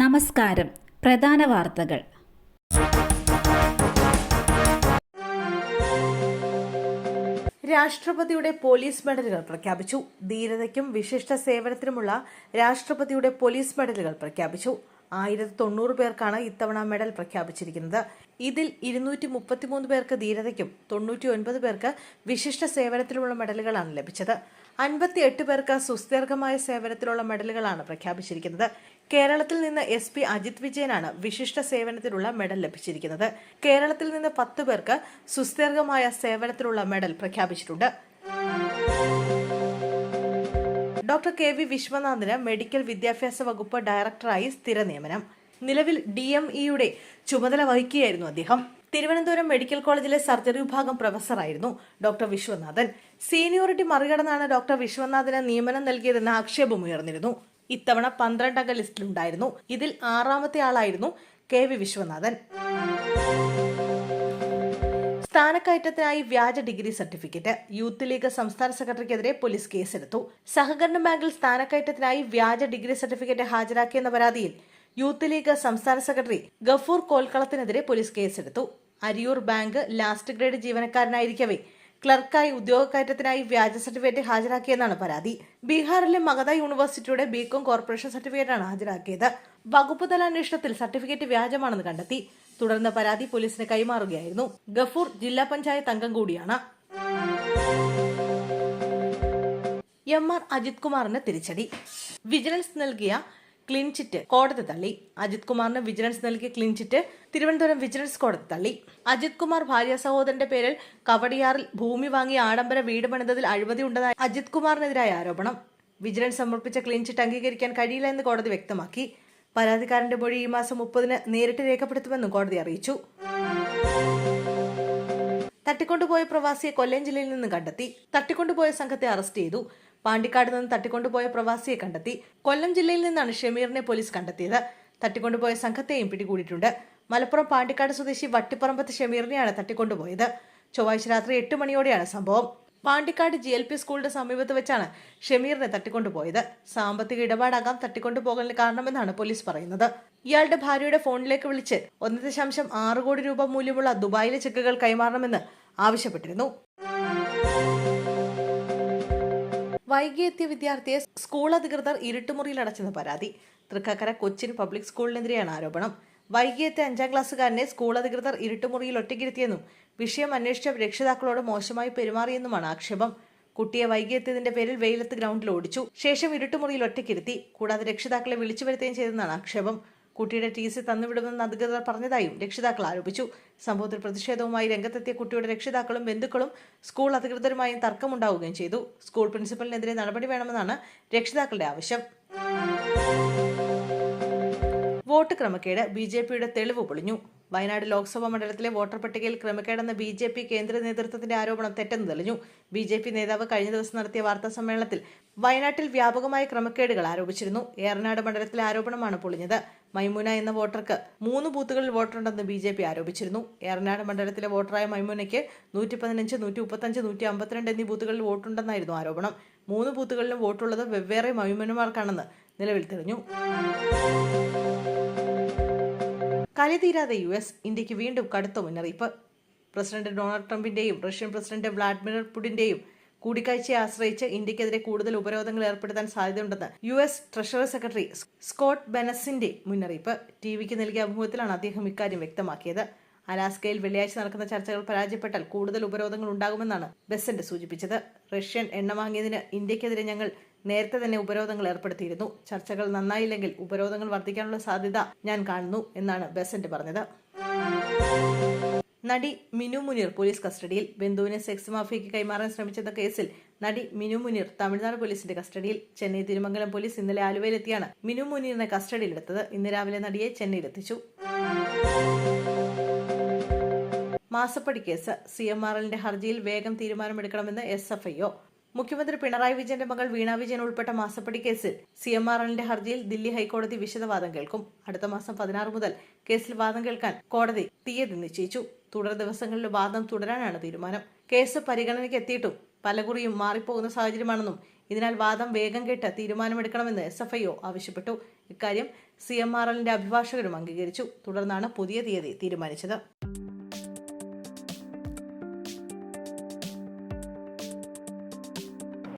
നമസ്കാരം. പ്രധാന വാർത്തകൾ. രാഷ്ട്രപതിയുടെ പോലീസ് മെഡലുകൾ പ്രഖ്യാപിച്ചു. ധീരതയ്ക്കും വിശിഷ്ട സേവനത്തിനുമുള്ള രാഷ്ട്രപതിയുടെ പോലീസ് മെഡലുകൾ പ്രഖ്യാപിച്ചു. ആയിരത്തി തൊണ്ണൂറ് പേർക്കാണ് ഇത്തവണ മെഡൽ പ്രഖ്യാപിച്ചിരിക്കുന്നത്. ഇതിൽ ഇരുന്നൂറ്റി മുപ്പത്തിമൂന്ന് പേർക്ക് ധീരതയ്ക്കും തൊണ്ണൂറ്റി ഒൻപത് പേർക്ക് വിശിഷ്ട സേവനത്തിനുമുള്ള മെഡലുകളാണ് ലഭിച്ചത്. അൻപത്തി എട്ട് പേർക്ക് സുസ്ഥിരമായ സേവനത്തിലുള്ള മെഡലുകളാണ് പ്രഖ്യാപിച്ചിരിക്കുന്നത്. കേരളത്തിൽ നിന്ന് എസ് പി അജിത് വിജയനാണ് വിശിഷ്ട സേവനത്തിനുള്ള മെഡൽ ലഭിച്ചിരിക്കുന്നത്. കേരളത്തിൽ നിന്ന് പത്ത് പേർക്ക് സുസ്ഥിരമായ സേവനത്തിലുള്ള മെഡൽ പ്രഖ്യാപിച്ചിട്ടുണ്ട്. ഡോക്ടർ കെ വി വിശ്വനാഥിന് മെഡിക്കൽ വിദ്യാഭ്യാസ വകുപ്പ് ഡയറക്ടറായി സ്ഥിര നിയമനം നിലവിൽ ഡി എം ഇയുടെ ചുമതല വഹിക്കുകയായിരുന്നു അദ്ദേഹം. തിരുവനന്തപുരം മെഡിക്കൽ കോളേജിലെ സർജറി വിഭാഗം പ്രൊഫസറായിരുന്നു ഡോക്ടർ വിശ്വനാഥൻ. സീനിയോറിറ്റി മറികടന്നാണ് ഡോക്ടർ വിശ്വനാഥന് നിയമനം നൽകിയതെന്ന ആക്ഷേപമുയർന്നിരുന്നു ഇത്തവണ പന്ത്രണ്ടംഗ ലിസ്റ്റിലുണ്ടായിരുന്നു. ഇതിൽ ആറാമത്തെ ആളായിരുന്നു കെ വി വിശ്വനാഥൻ. സ്ഥാനക്കയറ്റത്തിനായി വ്യാജ ഡിഗ്രി സർട്ടിഫിക്കറ്റ്. യൂത്ത് ലീഗ് സംസ്ഥാന സെക്രട്ടറിക്കെതിരെ പോലീസ് കേസെടുത്തു. സഹകരണ ബാങ്കിൽ സ്ഥാനക്കയറ്റത്തിനായി വ്യാജ ഡിഗ്രി സർട്ടിഫിക്കറ്റ് ഹാജരാക്കിയെന്ന പരാതിയിൽ യൂത്ത് ലീഗ് സംസ്ഥാന സെക്രട്ടറി ഗഫൂർ കോൽക്കളത്തിനെതിരെ പോലീസ് കേസെടുത്തു. അരിയൂർ ബാങ്ക് ലാസ്റ്റ് ഗ്രേഡ് ജീവനക്കാരനായിരിക്കവേ. ക്ലർക്കായി ഉദ്യോഗക്കയറ്റത്തിനായി വ്യാജ സർട്ടിഫിക്കറ്റ് ഹാജരാക്കിയെന്നാണ് പരാതി. ബീഹാറിലെ മഗധ യൂണിവേഴ്സിറ്റിയുടെ ബികോം കോർപ്പറേഷൻ സർട്ടിഫിക്കറ്റാണ് ഹാജരാക്കിയത്. വകുപ്പ് തല അന്വേഷണത്തിൽ സർട്ടിഫിക്കറ്റ് വ്യാജമാണെന്ന് കണ്ടെത്തി. തുടർന്ന് പരാതി പോലീസിന് കൈമാറുകയായിരുന്നു. ഗഫൂർ ജില്ലാ പഞ്ചായത്ത് അംഗം കൂടിയാണ്. എം ആർ അജിത് കുമാറിന് തിരിച്ചടി. വിജിലൻസ് നൽകിയ ക്ലീൻ ചിറ്റ് കോടതി തള്ളി. അജിത് കുമാറിന് വിജിലൻസ് നൽകിയ ക്ലിൻചിറ്റ് തിരുവനന്തപുരം വിജിലൻസ് കോടതി തള്ളി. അജിത് കുമാർ ഭാര്യ സഹോദരന്റെ പേരിൽ കവടിയാറിൽ ഭൂമി വാങ്ങി ആഡംബര വീട് പണിതതിൽ അഴിമതി ഉണ്ടതായി അജിത് കുമാറിനെതിരായ ആരോപണം. വിജിലൻസ് സമർപ്പിച്ച ക്ലിൻചിറ്റ് അംഗീകരിക്കാൻ കഴിയില്ല എന്ന് കോടതി വ്യക്തമാക്കി. പരാതിക്കാരന്റെ മൊഴി ഈ മാസം മുപ്പതിന് നേരിട്ട് രേഖപ്പെടുത്തുമെന്നും കോടതി അറിയിച്ചു. തട്ടിക്കൊണ്ടുപോയ പ്രവാസിയെ കൊല്ലം ജില്ലയിൽ നിന്ന് കണ്ടെത്തി. തട്ടിക്കൊണ്ടുപോയ സംഘത്തെ അറസ്റ്റ് ചെയ്തു. പാണ്ടിക്കാട് നിന്ന് തട്ടിക്കൊണ്ടുപോയ പ്രവാസിയെ കണ്ടെത്തി. കൊല്ലം ജില്ലയിൽ നിന്നാണ് ഷമീറിനെ പോലീസ് കണ്ടെത്തിയത്. തട്ടിക്കൊണ്ടുപോയ സംഘത്തെയും പിടികൂടിയിട്ടുണ്ട്. മലപ്പുറം പാണ്ടിക്കാട് സ്വദേശി വട്ടിപ്പറമ്പത്ത് ഷമീറിനെയാണ് തട്ടിക്കൊണ്ടുപോയത്. ചൊവ്വാഴ്ച രാത്രി എട്ട് മണിയോടെയാണ് സംഭവം. പാണ്ടിക്കാട് ജി എൽ പി സ്കൂളിന്റെ സമീപത്ത് വെച്ചാണ് ഷമീറിനെ തട്ടിക്കൊണ്ടുപോയത്. സാമ്പത്തിക ഇടപാടാകാം തട്ടിക്കൊണ്ടുപോകലിന് കാരണമെന്നാണ് പോലീസ് പറയുന്നത്. ഇയാളുടെ ഭാര്യയുടെ ഫോണിലേക്ക് വിളിച്ച് ഒന്ന് ദശാംശം ആറ് കോടി രൂപ മൂല്യമുള്ള ദുബായിലെ ചെക്കുകൾ കൈമാറണമെന്ന് ആവശ്യപ്പെട്ടിരുന്നു. വൈകിയെത്തിയ വിദ്യാർത്ഥിയെ സ്കൂൾ അധികൃതർ ഇരുട്ടുമുറിയിൽ അടച്ചെന്ന് പരാതി. തൃക്കാക്കര കൊച്ചിൻ പബ്ലിക് സ്കൂളിനെതിരെയാണ് ആരോപണം. വൈകിയെത്തിയ അഞ്ചാം ക്ലാസ്സുകാരനെ സ്കൂൾ അധികൃതർ ഇരുട്ടുമുറിയിൽ ഒറ്റയ്ക്കിരുത്തിയെന്നും വിഷയം അന്വേഷിച്ച രക്ഷിതാക്കളോട് മോശമായി പെരുമാറിയെന്നുമാണ് ആക്ഷേപം. കുട്ടിയെ വൈകിയെത്തിയതിന്റെ പേരിൽ വെയിലത്ത് ഗ്രൗണ്ടിൽ ഓടിച്ചു. ശേഷം ഇരുട്ടുമുറിയിൽ ഒറ്റയ്ക്കിരുത്തി. കൂടാതെ രക്ഷിതാക്കളെ വിളിച്ചു വരുത്തുകയും ചെയ്തെന്നാണ് ആക്ഷേപം. കുട്ടിയുടെ ടി സി തന്നുവിടുമെന്ന് അധികൃതർ പറഞ്ഞതായും രക്ഷിതാക്കൾ ആരോപിച്ചു. സംഭവത്തിൽ പ്രതിഷേധവുമായി രംഗത്തെത്തിയ കുട്ടിയുടെ രക്ഷിതാക്കളും ബന്ധുക്കളും സ്കൂൾ അധികൃതരുമായും തർക്കമുണ്ടാവുകയും ചെയ്തു. സ്കൂൾ പ്രിൻസിപ്പലിനെതിരെ നടപടി വേണമെന്നാണ് രക്ഷിതാക്കളുടെ ആവശ്യം. വോട്ട് ക്രമക്കേട് ബി ജെ പിയുടെ തെളിവ് പൊളിഞ്ഞു. വയനാട് ലോക്സഭാ മണ്ഡലത്തിലെ വോട്ടർ പട്ടികയിൽ ക്രമക്കേടെന്ന ബി ജെ പി കേന്ദ്ര നേതൃത്വത്തിന്റെ ആരോപണം തെറ്റെന്ന് തെളിഞ്ഞു. ബി ജെ പി നേതാവ് കഴിഞ്ഞ ദിവസം നടത്തിയ വാർത്താ സമ്മേളനത്തിൽ വയനാട്ടിൽ വ്യാപകമായ ക്രമക്കേടുകൾ ആരോപിച്ചിരുന്നു. ഏറനാട് മണ്ഡലത്തിലെ ആരോപണമാണ് പൊളിഞ്ഞത്. മൈമുന എന്ന വോട്ടർക്ക് മൂന്ന് ബൂത്തുകളിൽ വോട്ടുണ്ടെന്ന് ബി ജെ പി ആരോപിച്ചിരുന്നു. ഏറനാട് മണ്ഡലത്തിലെ വോട്ടറായ മൈമുനയ്ക്ക് നൂറ്റി പതിനഞ്ച് നൂറ്റി മുപ്പത്തഞ്ച് നൂറ്റി അമ്പത്തിരണ്ട് എന്നീ ബൂത്തുകളിൽ വോട്ടുണ്ടെന്നായിരുന്നു ആരോപണം. മൂന്ന് ബൂത്തുകളിലും വോട്ടുള്ളത് വെവ്വേറെ മൈമുനമാർക്കാണെന്ന് നിലവിൽ തെളിഞ്ഞു. കലി തീരാതെ യു എസ് ഇന്ത്യയ്ക്ക് വീണ്ടും കടുത്ത മുന്നറിയിപ്പ്. പ്രസിഡന്റ് ഡൊണാൾഡ് ട്രംപിന്റെയും റഷ്യൻ പ്രസിഡന്റ് വ്ളാഡിമിർ പുടിന്റെയും കൂടിക്കാഴ്ചയെ ആശ്രയിച്ച് ഇന്ത്യക്കെതിരെ കൂടുതൽ ഉപരോധങ്ങൾ ഏർപ്പെടുത്താൻ സാധ്യതയുണ്ടെന്ന് U S treasury secretary Scott ബെനസിന്റെ മുന്നറിയിപ്പ്. ടി വിക്ക് നൽകിയ അഭിമുഖത്തിലാണ് അദ്ദേഹം ഇക്കാര്യം വ്യക്തമാക്കിയത്. അലാസ്കയിൽ വെള്ളിയാഴ്ച നടക്കുന്ന ചർച്ചകൾ പരാജയപ്പെട്ടാൽ കൂടുതൽ ഉപരോധങ്ങൾ ഉണ്ടാകുമെന്നാണ് ബെസന്റ് സൂചിപ്പിച്ചത്. റഷ്യൻ എണ്ണ വാങ്ങിയതിന് ഇന്ത്യക്കെതിരെ ഞങ്ങൾ നേരത്തെ തന്നെ ഉപരോധങ്ങൾ ഏർപ്പെടുത്തിയിരുന്നു. ചർച്ചകൾ നന്നായില്ലെങ്കിൽ ഉപരോധങ്ങൾ വർദ്ധിക്കാനുള്ള സാധ്യത ഞാൻ കാണുന്നു എന്നാണ് ബെസന്റ് പറഞ്ഞത്. നടി മിനു മുനീർ പോലീസ് കസ്റ്റഡിയിൽ. ബന്ധുവിനെ സെക്സ് മാഫിയയ്ക്ക് കൈമാറാൻ ശ്രമിച്ചെന്ന കേസിൽ നടി മിനു മുനീർ തമിഴ്നാട് പോലീസിന്റെ കസ്റ്റഡിയിൽ. ചെന്നൈ തിരുമംഗലം പോലീസ് ഇന്നലെ ആലുവയിലെത്തിയാണ് മിനു മുനീറിനെ കസ്റ്റഡിയിലെടുത്തത്. ഇന്ന് രാവിലെ നടിയെ ചെന്നൈയിലെത്തിച്ചു. മാസപ്പടി കേസ്. സി എം ആർ എല്ലിന്റെ ഹർജിയിൽ വേഗം തീരുമാനമെടുക്കണമെന്ന് എസ് എഫ് ഐ മുഖ്യമന്ത്രി പിണറായി വിജയന്റെ മകൾ വീണ വിജയൻ ഉൾപ്പെട്ട മാസപ്പടി കേസിൽ സി എം ആർ എല്ലിന്റെ ഹർജിയിൽ ദില്ലി ഹൈക്കോടതി വിശദവാദം കേൾക്കും. അടുത്ത മാസം പതിനാറ് മുതൽ കേസിൽ വാദം കേൾക്കാൻ കോടതി തീയതി നിശ്ചയിച്ചു. തുടർ ദിവസങ്ങളിൽ വാദം തുടരാനാണ് തീരുമാനം. കേസ് പരിഗണനയ്ക്ക് എത്തിയിട്ടും പലകുറിയും മാറിപ്പോകുന്ന സാഹചര്യമാണെന്നും ഇതിനാൽ വാദം വേഗം കേട്ട് തീരുമാനമെടുക്കണമെന്ന് എസ് എഫ് ഐ ഒ ആവശ്യപ്പെട്ടു. ഇക്കാര്യം സി എം ആർ എല്ലിന്റെ അഭിഭാഷകരും അംഗീകരിച്ചു. തുടർന്നാണ് പുതിയ തീയതി തീരുമാനിച്ചത്.